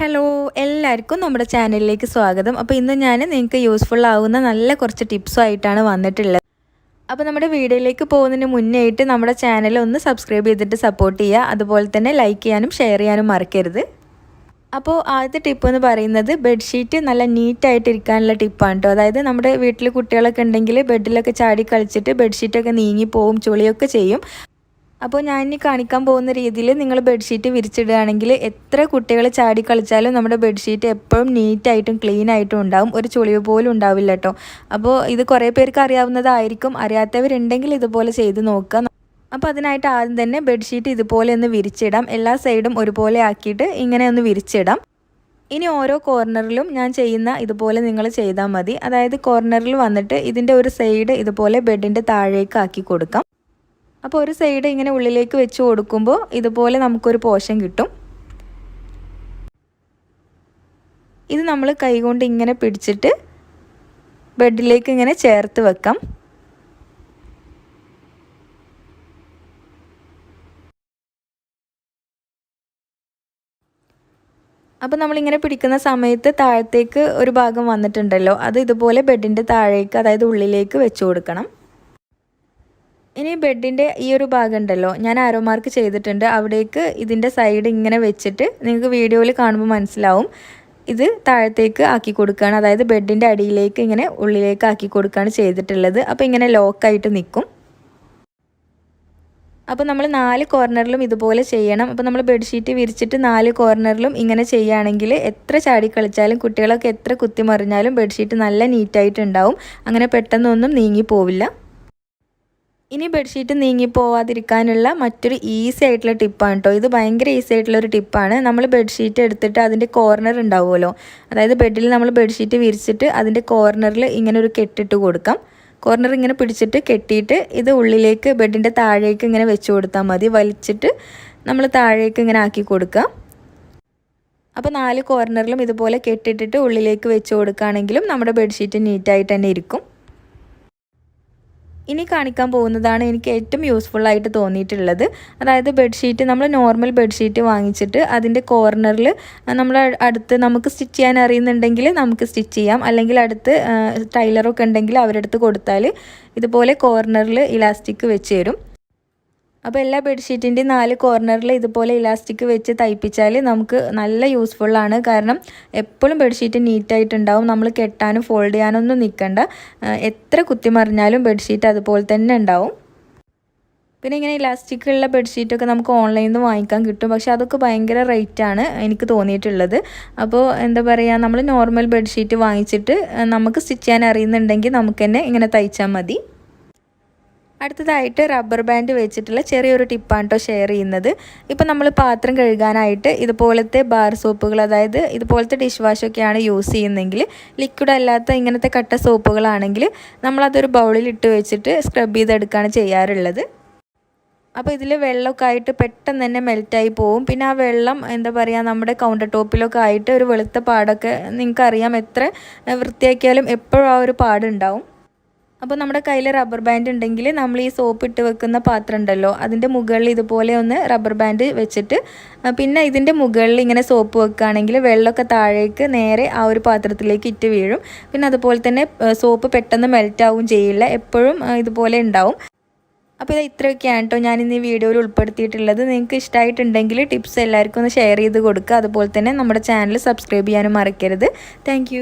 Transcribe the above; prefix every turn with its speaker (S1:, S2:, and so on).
S1: Hello എല്ലാവർക്കും നമ്മുടെ ചാനലിലേക്ക് സ്വാഗതം. അപ്പോൾ ഇന്ന് ഞാൻ നിങ്ങൾക്ക് യൂസ്ഫുൾ ആവുന്ന നല്ല കുറച്ച് ടിപ്സും ആയിട്ടാണ് വന്നിട്ടുള്ളത്. അപ്പോൾ നമ്മുടെ വീഡിയോയിലേക്ക് പോകുന്നതിന് മുന്നേ ആയിട്ട് നമ്മുടെ ചാനൽ ഒന്ന് സബ്സ്ക്രൈബ് ചെയ്തിട്ട് സപ്പോർട്ട് ചെയ്യുക. അതുപോലെ തന്നെ ലൈക്ക് ചെയ്യാനും ഷെയർ ചെയ്യാനും മറക്കരുത്. അപ്പോൾ ആദ്യത്തെ ടിപ്പ് എന്ന് പറയുന്നത് ബെഡ്ഷീറ്റ് നല്ല നീറ്റായിട്ട് ഇരിക്കാനുള്ള ടിപ്പാണ് കേട്ടോ അതായത് നമ്മുടെ വീട്ടിൽ കുട്ടികളൊക്കെ ഉണ്ടെങ്കിൽ ബെഡിലൊക്കെ ചാടി കളിച്ചിട്ട് ബെഡ്ഷീറ്റൊക്കെ നീങ്ങി പോവും ചുളിയൊക്കെ ചെയ്യും. അപ്പോൾ ഞാൻ ഇനി കാണിക്കാൻ പോകുന്ന രീതിയിൽ നിങ്ങൾ ബെഡ്ഷീറ്റ് വിരിച്ചിടുകയാണെങ്കിൽ എത്ര കുട്ടികൾ ചാടി കളിച്ചാലും നമ്മുടെ ബെഡ്ഷീറ്റ് എപ്പോഴും നീറ്റായിട്ടും ക്ലീൻ ആയിട്ടും ഉണ്ടാവും. ഒരു ചുളിവ് പോലും ഉണ്ടാവില്ല കേട്ടോ. അപ്പോൾ ഇത് കുറേ പേർക്ക് അറിയാവുന്നതായിരിക്കും. അറിയാത്തവരുണ്ടെങ്കിൽ ഇതുപോലെ ചെയ്ത് നോക്കുക. അപ്പോൾ അതിനായിട്ട് ആദ്യം തന്നെ ബെഡ്ഷീറ്റ് ഇതുപോലെ ഒന്ന് വിരിച്ചിടാം. എല്ലാ സൈഡും ഒരുപോലെ ആക്കിയിട്ട് ഇങ്ങനെ ഒന്ന് വിരിച്ചിടാം. ഇനി ഓരോ കോർണറിലും ഞാൻ ചെയ്യുന്ന ഇതുപോലെ നിങ്ങൾ ചെയ്താൽ മതി. അതായത് കോർണറിൽ വന്നിട്ട് ഇതിന്റെ ഒരു സൈഡ് ഇതുപോലെ ബെഡിന്റെ താഴേക്ക് ആക്കി കൊടുക്കാം. അപ്പോൾ ഒരു സൈഡ് ഇങ്ങനെ ഉള്ളിലേക്ക് വെച്ച് കൊടുക്കുമ്പോൾ ഇതുപോലെ നമുക്കൊരു പോഷൻ കിട്ടും. ഇത് നമ്മൾ കൈകൊണ്ട് ഇങ്ങനെ പിടിച്ചിട്ട് ബെഡിലേക്ക് ഇങ്ങനെ ചേർത്ത് വെക്കാം. അപ്പോൾ നമ്മളിങ്ങനെ പിടിക്കുന്ന സമയത്ത് താഴത്തേക്ക് ഒരു ഭാഗം വന്നിട്ടുണ്ടല്ലോ അത് ഇതുപോലെ ബെഡിന്റെ താഴേക്ക് അതായത് ഉള്ളിലേക്ക് വെച്ച് കൊടുക്കണം. ഇനി ബെഡിന്റെ ഈ ഒരു ഭാഗം ഉണ്ടല്ലോ ഞാൻ ആരോ മാർക്ക് ചെയ്തിട്ടുണ്ട്. അവിടേക്ക് ഇതിന്റെ സൈഡ് ഇങ്ങനെ വെച്ചിട്ട് നിങ്ങൾക്ക് വീഡിയോയിൽ കാണുമ്പോൾ മനസ്സിലാവും. ഇത് താഴത്തേക്ക് ആക്കി കൊടുക്കുകയാണ് അതായത് ബെഡിന്റെ അടിയിലേക്ക് ഇങ്ങനെ ഉള്ളിലേക്ക് ആക്കി കൊടുക്കുകയാണ് ചെയ്തിട്ടുള്ളത്. അപ്പോൾ ഇങ്ങനെ ലോക്കായിട്ട് നിൽക്കും അപ്പോൾ നമ്മൾ നാല് കോർണറിലും ഇതുപോലെ ചെയ്യണം. അപ്പോൾ നമ്മൾ ബെഡ്ഷീറ്റ് വിരിച്ചിട്ട് നാല് കോർണറിലും ഇങ്ങനെ ചെയ്യുകയാണെങ്കിൽ എത്ര ചാടി കളിച്ചാലും കുട്ടികളൊക്കെ എത്ര കുത്തിമറിഞ്ഞാലും ബെഡ്ഷീറ്റ് നല്ല നീറ്റായിട്ടുണ്ടാവും അങ്ങനെ പെട്ടെന്നൊന്നും നീങ്ങി പോവില്ല. ഇനി ബെഡ്ഷീറ്റ് നീങ്ങി പോവാതിരിക്കാനുള്ള മറ്റൊരു ഈസി ആയിട്ടുള്ള ടിപ്പാണ് കേട്ടോ ഇത് ഭയങ്കര ഈസി ആയിട്ടുള്ള ഒരു ടിപ്പാണ് നമ്മൾ ബെഡ്ഷീറ്റ് എടുത്തിട്ട് അതിന്റെ കോർണർ ഉണ്ടാവുമല്ലോ. അതായത് ബെഡിൽ നമ്മൾ ബെഡ്ഷീറ്റ് വിരിച്ചിട്ട് അതിന്റെ കോർണറിൽ ഇങ്ങനെ ഒരു കെട്ടിട്ട് കൊടുക്കാം. കോർണർ ഇങ്ങനെ പിടിച്ചിട്ട് കെട്ടിയിട്ട് ഇത് ഉള്ളിലേക്ക് ബെഡിന്റെ താഴേക്ക് ഇങ്ങനെ വെച്ച് കൊടുത്താൽ മതി. വലിച്ചിട്ട് നമ്മൾ താഴേക്ക് ഇങ്ങനെ ആക്കി കൊടുക്കാം. അപ്പോൾ നാല് കോർണറിലും ഇതുപോലെ കെട്ടിട്ടിട്ട് ഉള്ളിലേക്ക് വെച്ച് കൊടുക്കുകയാണെങ്കിലും നമ്മുടെ ബെഡ്ഷീറ്റ് നീറ്റായിട്ട് തന്നെ ഇരിക്കും. ഇനി കാണിക്കാൻ പോകുന്നതാണ് എനിക്ക് ഏറ്റവും യൂസ്ഫുൾ ആയിട്ട് തോന്നിയിട്ടുള്ളത്. അതായത് ബെഡ്ഷീറ്റ് നമ്മൾ നോർമൽ ബെഡ്ഷീറ്റ് വാങ്ങിച്ചിട്ട് അതിന്റെ കോർണറിൽ നമ്മൾ അടുത്ത് നമുക്ക് സ്റ്റിച്ച് ചെയ്യാൻ അറിയുന്നുണ്ടെങ്കിൽ നമുക്ക് സ്റ്റിച്ച് ചെയ്യാം. അല്ലെങ്കിൽ അടുത്ത് ടൈലറൊക്കെ ഉണ്ടെങ്കിൽ അവരെടുത്ത് കൊടുത്താൽ ഇതുപോലെ കോർണറിൽ ഇലാസ്റ്റിക് വെച്ച് തരും. അപ്പോൾ എല്ലാ ബെഡ്ഷീറ്റിന്റെയും നാല് കോർണറിൽ ഇതുപോലെ ഇലാസ്റ്റിക് വെച്ച് തയ്പ്പിച്ചാൽ നമുക്ക് നല്ല യൂസ്ഫുള്ളാണ് കാരണം എപ്പോഴും ബെഡ്ഷീറ്റ് നീറ്റായിട്ടുണ്ടാവും നമ്മൾ കെട്ടാനും ഫോൾഡ് ചെയ്യാനൊന്നും നിൽക്കണ്ട എത്ര കുത്തിമറിഞ്ഞാലും ബെഡ്ഷീറ്റ് അതുപോലെ തന്നെ ഉണ്ടാവും. പിന്നെ ഇങ്ങനെ ഇലാസ്റ്റിക് ഉള്ള ബെഡ്ഷീറ്റൊക്കെ നമുക്ക് ഓൺലൈനിൽ നിന്ന് വാങ്ങിക്കാൻ കിട്ടും. പക്ഷേ അതൊക്കെ ഭയങ്കര റേറ്റാണ് എനിക്ക് തോന്നിയിട്ടുള്ളത്. അപ്പോൾ എന്താ പറയുക നമ്മൾ നോർമൽ ബെഡ്ഷീറ്റ് വാങ്ങിച്ചിട്ട് നമുക്ക് സ്റ്റിച്ച് ചെയ്യാൻ അറിയുന്നുണ്ടെങ്കിൽ നമുക്ക് തന്നെ ഇങ്ങനെ തയ്ച്ചാൽ മതി. അടുത്തതായിട്ട് റബ്ബർ ബാൻഡ് വെച്ചിട്ടുള്ള ചെറിയൊരു ടിപ്പാണ് കേട്ടോ ഷെയർ ചെയ്യുന്നത്. ഇപ്പം നമ്മൾ പാത്രം കഴുകാനായിട്ട് ഇതുപോലത്തെ ബാർ സോപ്പുകൾ അതായത് ഇതുപോലത്തെ ഡിഷ് വാഷൊക്കെയാണ് യൂസ് ചെയ്യുന്നതെങ്കിൽ ലിക്വിഡ് അല്ലാത്ത ഇങ്ങനത്തെ കട്ട സോപ്പുകളാണെങ്കിൽ നമ്മളതൊരു ബൗളിൽ ഇട്ട് വെച്ചിട്ട് സ്ക്രബ് ചെയ്തെടുക്കുകയാണ് ചെയ്യാറുള്ളത്. അപ്പോൾ ഇതിൽ വെള്ളമൊക്കെ ആയിട്ട് പെട്ടെന്ന് തന്നെ മെൽറ്റായി പോവും. പിന്നെ ആ വെള്ളം എന്താ പറയുക നമ്മുടെ കൗണ്ടർ ടോപ്പിലൊക്കെ ആയിട്ട് ഒരു വെളുത്ത പാടൊക്കെ നിങ്ങൾക്കറിയാം എത്ര വൃത്തിയാക്കിയാലും എപ്പോഴും ആ ഒരു പാടുണ്ടാവും. അപ്പോൾ നമ്മുടെ കയ്യിൽ റബ്ബർ ബാൻഡ് ഉണ്ടെങ്കിൽ നമ്മൾ ഈ സോപ്പ് ഇട്ട് വെക്കുന്ന പാത്രം ഉണ്ടല്ലോ അതിന്റെ മുകളിൽ ഇതുപോലെ ഒന്ന് റബ്ബർ ബാൻഡ് വെച്ചിട്ട് പിന്നെ ഇതിന്റെ മുകളിൽ ഇങ്ങനെ സോപ്പ് വെക്കുകയാണെങ്കിൽ വെള്ളമൊക്കെ താഴേക്ക് നേരെ ആ ഒരു പാത്രത്തിലേക്ക് ഇറ്റ് വീഴും. പിന്നെ അതുപോലെ തന്നെ സോപ്പ് പെട്ടെന്ന് മെൽറ്റ് ആവും ചെയ്യില്ല എപ്പോഴും ഇതുപോലെ ഉണ്ടാവും. അപ്പോൾ ഇത് ഇത്രയൊക്കെയാണ് കേട്ടോ ഞാൻ ഇന്ന് ഈ വീഡിയോയിൽ ഉൾപ്പെടുത്തിയിട്ടുള്ളത്. നിങ്ങൾക്ക് ഇഷ്ടമായിട്ടുണ്ടെങ്കിൽ ടിപ്സ് എല്ലാവർക്കും ഒന്ന് ഷെയർ ചെയ്ത് കൊടുക്കുക. അതുപോലെ തന്നെ നമ്മുടെ ചാനൽ സബ്സ്ക്രൈബ് ചെയ്യാനും മറക്കരുത്. താങ്ക്